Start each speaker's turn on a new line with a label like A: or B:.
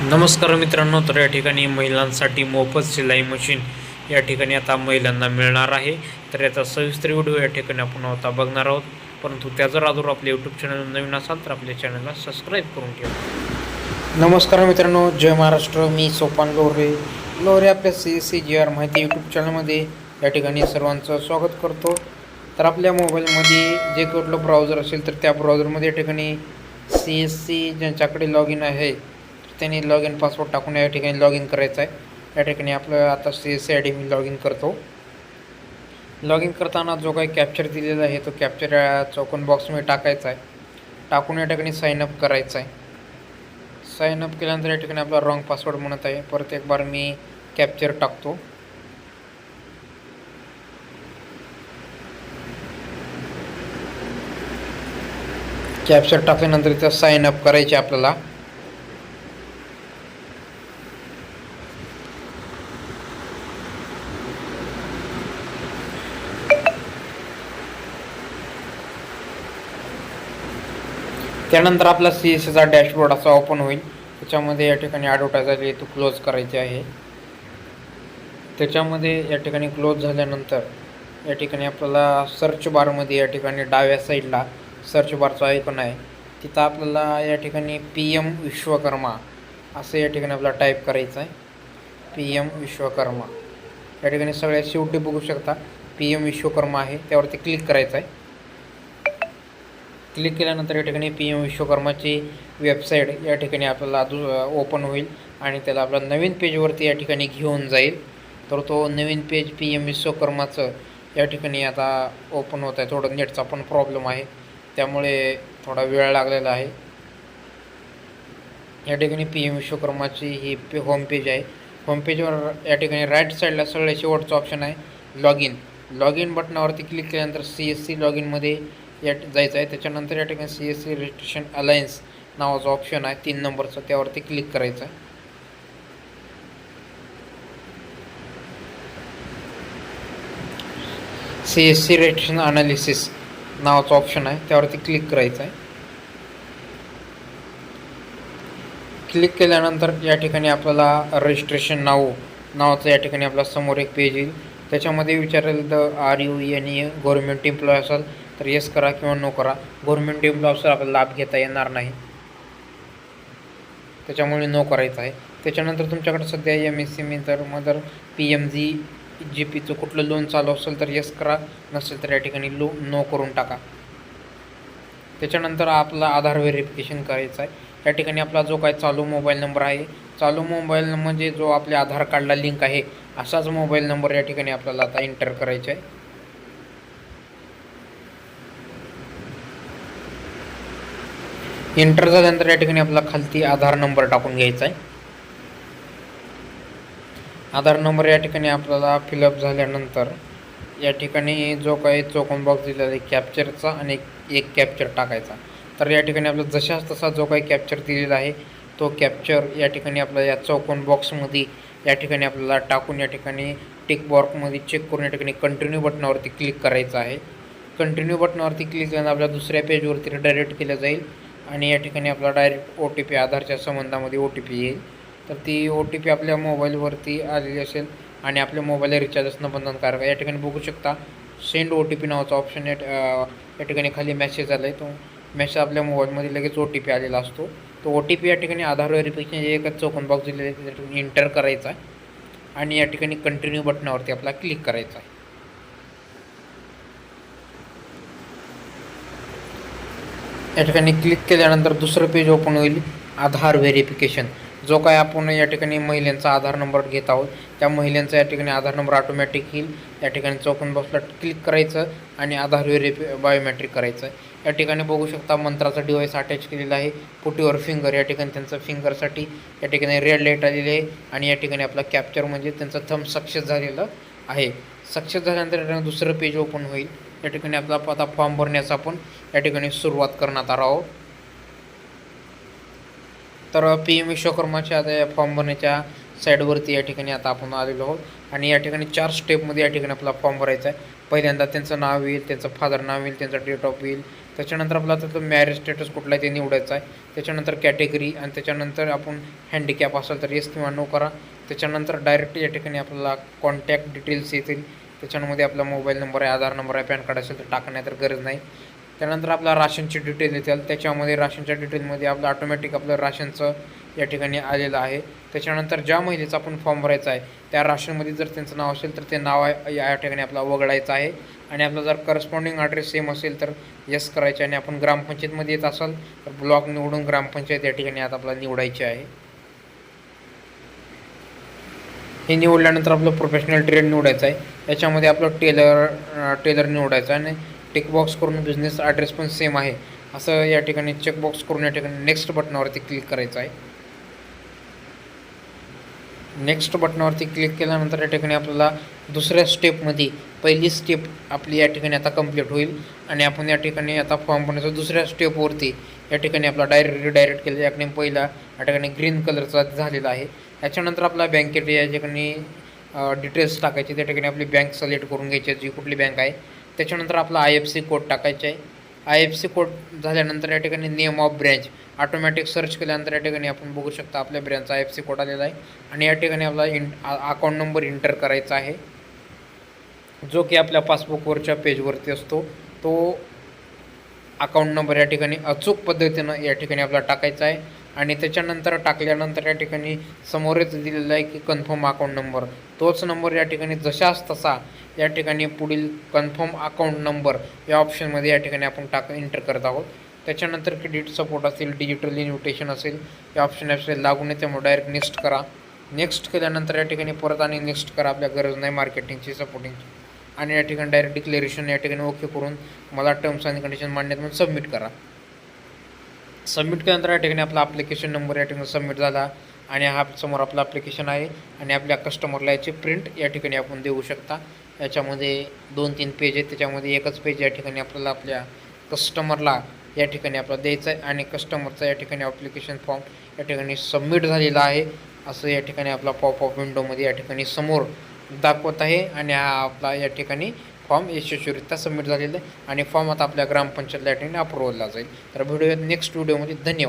A: नमस्कार मित्रांनो तर या ठिकाणी महिलांसाठी मोफत शिलाई मशीन या ठिकाणी आता महिलांना मिळणार आहे. तर याचा सविस्तर व्हिडिओ या ठिकाणी आपण आता बघणार आहोत. परंतु त्याचा आधार आपले यूट्यूब चॅनल नवीन असाल तर आपल्या चॅनलला सबस्क्राईब करून ठेवा.
B: नमस्कार मित्रांनो जय महाराष्ट्र. मी सोपान लोहरे लोहरे आपल्या सी सी जी आर माहिती यूट्यूब चॅनलमध्ये या ठिकाणी सर्वांचं स्वागत करतो. तर आपल्या मोबाईलमध्ये जे कुठलं ब्राउझर असेल तर त्या ब्राउझरमध्ये या ठिकाणी सी एस सी ज्यांच्याकडे लॉग इन आहे त्यांनी लॉग इन पासवर्ड टाकून या ठिकाणी लॉग इन करायचं आहे. या ठिकाणी आपलं आता C S C I D me log in करतो. लॉग इन करताना जो काही कॅप्चर दिलेला आहे तो कॅप्चर या चौकोन बॉक्समध्ये टाकायचा आहे. टाकून या ठिकाणी साईन अप करायचं आहे. साईन अप केल्यानंतर या ठिकाणी आपला रॉंग पासवर्ड म्हणत आहे. परत एक बार मी कॅप्चर टाकतो. कॅप्चर टाकल्यानंतर इथं साईन अप करायचे आपल्याला. त्यानंतर आपला सी एस एचा डॅशबोर्ड असा ओपन होईल. त्याच्यामध्ये या ठिकाणी ॲडव्हर्टाईज आली तो क्लोज करायची आहे. त्याच्यामध्ये या ठिकाणी क्लोज झाल्यानंतर या ठिकाणी आपल्याला सर्च बारमध्ये या ठिकाणी डाव्या साईडला सर्च बारचा आयकॉन आहे. तिथं आपल्याला या ठिकाणी पी एम विश्वकर्मा असं या ठिकाणी आपल्याला टाईप करायचं आहे. P M Vishwakarma. या ठिकाणी सगळ्या शेवटी बघू शकता पी एम विश्वकर्मा आहे. त्यावरती क्लिक करायचं आहे. क्लिक केल्यानंतर या ठिकाणी पी एम विश्वकर्माची वेबसाईट या ठिकाणी आपल्याला दु ओपन होईल आणि त्याला आपल्या नवीन पेजवरती या ठिकाणी घेऊन जाईल. तर तो नवीन पेज पी एम विश्वकर्माचं या ठिकाणी आता ओपन होत आहे. थोडं नेटचा पण प्रॉब्लेम आहे. त्यामुळे थोडा वेळ लागलेला आहे. या ठिकाणी पी एम विश्वकर्माची ही पे होम पेज आहे. होम पेजवर या ठिकाणी राईट साईडला सगळ्या शेवटचं ऑप्शन आहे. लॉग इन लॉग इन बटनावरती क्लिक केल्यानंतर सी एस सी लॉग इनमध्ये या जायचं आहे. त्याच्यानंतर या ठिकाणी C S C registration alliance नावाचं ऑप्शन आहे. तीन नंबरचं त्यावरती क्लिक करायचं आहे. C S C registration analysis नावाचं ऑप्शन आहे. त्यावरती क्लिक करायचं आहे. क्लिक केल्यानंतर या ठिकाणी आपल्याला रजिस्ट्रेशन नाव नावाचं या ठिकाणी आपल्यासमोर एक पेज येईल. त्याच्यामध्ये विचारेल the are you an E government employee असाल तर येस करा किंवा नो करा. गव्हर्मेंट एम्प्लॉय आपला आपल्याला लाभ घेता येणार नाही. त्याच्यामुळे नो करायचं आहे. त्याच्यानंतर तुमच्याकडे सध्या एम एस सी मी तर मग जर पी एम जी जी पीचं कुठलं लोन चालू असेल तर येस करा. नसेल तर या ठिकाणी लो नो करून टाका. त्याच्यानंतर आपला आधार व्हेरिफिकेशन करायचं आहे. या ठिकाणी आपला जो काय चालू मोबाईल नंबर आहे चालू मोबाईल म्हणजे जो आपल्या आधार कार्डला लिंक आहे असाच मोबाईल नंबर या ठिकाणी आपल्याला आता एंटर करायचा आहे. एंटर झाल्यानंतर या ठिकाणी आपला खालती आधार नंबर टाकून घ्यायचा आहे. आधार नंबर या ठिकाणी आपल्याला फिलअप झाल्यानंतर या ठिकाणी जो काही चौकोन बॉक्स दिलेला आहे कॅप्चरचा आणि एक- कॅप्चर टाकायचा. तर या ठिकाणी आपला जशाच तसा जो काही कॅप्चर दिलेला आहे तो कॅप्चर या ठिकाणी आपला या चौकोन बॉक्समध्ये या ठिकाणी आपल्याला टाकून या ठिकाणी टिक बॉक्समध्ये चेक करून या ठिकाणी कंटिन्यू बटनावरती क्लिक करायचं आहे. कंटिन्यू बटनावरती क्लिक केल्यानंतर आपल्या दुसऱ्या पेजवरती डायरेक्ट केलं जाईल. आणि या ठिकाणी आपला डायरेक्ट ओ टी पी आधारच्या संबंधामध्ये ओ टी पी येईल. तर ती ओ टी पी आपल्या मोबाईलवरती आलेली असेल आणि आपल्या मोबाईल रिचार्ज असणं बंधनकारक आहे. या ठिकाणी बघू शकता सेंड ओ टी पी नावाचा ऑप्शन या या ठिकाणी खाली मेसेज आला आहे तो मेसेज आपल्या मोबाईलमध्ये लगेच ओ टी पी आलेला असतो. तो ओ टी पी या ठिकाणी आधार व्हेरिफिकेशन एकच चौकन बॉक्स दिलेला आहे. त्या ठिकाणी एंटर करायचा आहे. आणि या ठिकाणी कंटिन्यू बटनावरती आपला क्लिक करायचा आहे. या ठिकाणी क्लिक केल्यानंतर दुसरं पेज ओपन होईल आधार व्हेरिफिकेशन जो काय आपण या ठिकाणी महिलांचा आधार नंबर घेत आहोत त्या महिलांचा या ठिकाणी आधार नंबर ऑटोमॅटिक येईल. या ठिकाणी चौकन बॉक्सला क्लिक करायचं आणि आधार व्हेरिफि बायोमॅट्रिक करायचं. या ठिकाणी बघू शकता मंत्राचा डिव्हाइस अटॅच केलेला आहे. पुटीवर फिंगर या ठिकाणी त्यांचं फिंगरसाठी या ठिकाणी रेड लाइट आलेली आहे आणि या ठिकाणी आपला कॅप्चर म्हणजे त्यांचं थंब सक्सेस झालेलं आहे. सक्सेस झाल्यानंतर या ठिकाणी दुसरं पेज ओपन होईल. या ठिकाणी आपला आता फॉर्म भरण्याचा आपण या ठिकाणी सुरुवात करण्यात आहोत. तर पी एम विश्वकर्माच्या आता या फॉर्म भरण्याच्या साईडवरती या ठिकाणी आता आपण आलेलो आहोत. आणि या ठिकाणी चार स्टेपमध्ये या ठिकाणी आपला फॉर्म भरायचा आहे. पहिल्यांदा त्यांचं नाव येईल त्यांचं फादर नाव येईल त्यांचं डेट ऑफ येईल. त्याच्यानंतर आपला त्याचं मॅरेज स्टेटस कुठला आहे ते निवडायचं आहे. त्याच्यानंतर कॅटेगरी आणि त्याच्यानंतर आपण हँडिकॅप असेल तर येस किंवा नो करा. त्याच्यानंतर डायरेक्ट या ठिकाणी आपल्याला कॉन्टॅक्ट डिटेल्स येतील. त्याच्यामध्ये आपला मोबाईल नंबर आहे आधार नंबर आहे पॅन कार्ड असेल तर टाकण्या तर गरज नाही. त्यानंतर आपला राशनची डिटेल येतील. त्याच्यामध्ये राशनच्या डिटेलमध्ये आपलं ऑटोमॅटिक आपलं राशनचं या ठिकाणी आलेलं आहे. त्याच्यानंतर ज्या महिलेचा आपण फॉर्म भरायचा आहे त्या राशनमध्ये जर त्यांचं नाव असेल तर ते नाव आहे या ठिकाणी आपला वगळायचं आहे. आणि आपला जर करस्पॉन्डिंग ॲड्रेस सेम असेल तर येस करायचे आणि आपण ग्रामपंचायतमध्ये येत असाल तर ब्लॉक निवडून ग्रामपंचायत या ठिकाणी आता आपला निवडायची आहे. हे निवडल्यानंतर आपलं प्रोफेशनल ट्रेड निवडायचं आहे. याच्यामध्ये आपलं टेलर टेलर निवडायचं आहे. आणि टिकबॉक्स करून बिझनेस ॲड्रेस पण सेम आहे. असं या ठिकाणी चेकबॉक्स करून या ठिकाणी नेक्स्ट बटनावरती क्लिक करायचं आहे. नेक्स्ट बटनावरती क्लिक केल्यानंतर या ठिकाणी आपल्याला दुसऱ्या स्टेपमध्ये पहिली स्टेप आपली या ठिकाणी आता कंप्लीट होईल. आणि आपण या ठिकाणी आता फॉर्म भरण्याचा दुसऱ्या स्टेपवरती या ठिकाणी आपला डायरेक्ट रिडायरेक्ट केलं या ठिकाणी पहिला या ठिकाणी ग्रीन कलरचा झालेला आहे. याच्यानंतर आपला बँकेत या ठिकाणी डिटेल्स टाकायचे. त्या ठिकाणी आपली बँक सिलेक्ट करून घ्यायची आहे, जी कुठली बँक आहे. त्याच्यानंतर आपला आय एफ सी कोड टाकायचा आहे. आय एफ सी कोड झाल्यानंतर या ठिकाणी name of branch automatic search केल्यानंतर या ठिकाणी आपण बघू शकता आपल्या ब्रँचचा आय एफ सी कोड आलेला आहे. आणि या ठिकाणी आपला इन अकाउंट नंबर इंटर करायचा आहे. जो की आपल्या पासबुकवरच्या पेजवरती असतो तो अकाउंट नंबर या ठिकाणी अचूक पद्धतीनं या ठिकाणी आपला टाकायचा आहे. आणि त्याच्यानंतर टाकल्यानंतर या ठिकाणी समोरच दिलेला आहे की कन्फर्म अकाउंट नंबर तोच नंबर या ठिकाणी जशाच तसा या ठिकाणी पुढील कन्फर्म अकाउंट नंबर या ऑप्शनमध्ये या ठिकाणी आपण टाक एंटर करत आहोत. त्याच्यानंतर क्रेडिट सपोर्ट असेल डिजिटल इन्व्हिटेशन असेल या ऑप्शन असेल लागून आहे त्यामुळे डायरेक्ट नेक्स्ट करा. नेक्स्ट केल्यानंतर या ठिकाणी परत आणि नेक्स्ट करा आपल्या गरज नाही मार्केटिंगची सपोर्टिंगची आणि या ठिकाणी डायरेक्ट डिक्लेरेशन या ठिकाणी ओके करून मला टर्म्स अँड कंडिशन मांडण्यात म्हणून सबमिट करा सबमिट केल्यानंतर या ठिकाणी आपला ॲप्लिकेशन नंबर या ठिकाणी सबमिट झाला आणि हा समोर आपलं ॲप्लिकेशन आहे आणि आपल्या कस्टमरला याची प्रिंट या ठिकाणी आपण देऊ शकता याच्यामध्ये दोन तीन पेज आहेत त्याच्यामध्ये एकच पेज या ठिकाणी आपल्याला आपल्या कस्टमरला या ठिकाणी आपला द्यायचं आहे आणि कस्टमरचा या ठिकाणी ॲप्लिकेशन फॉर्म या ठिकाणी सबमिट झालेला आहे असं या ठिकाणी आपला पॉप ऑफ विंडोमध्ये या ठिकाणी समोर दाखवत आहे आणि हा आपला या ठिकाणी फॉर्म यशस्वीरित्या सबमिट झालेला आहे. आणि फॉर्म आता आपल्या ग्रामपंचायतला या ठिकाणी अप्रूव्हलला जाईल. तर व्हिडिओ नेक्स्ट व्हिडिओमध्ये धन्यवाद.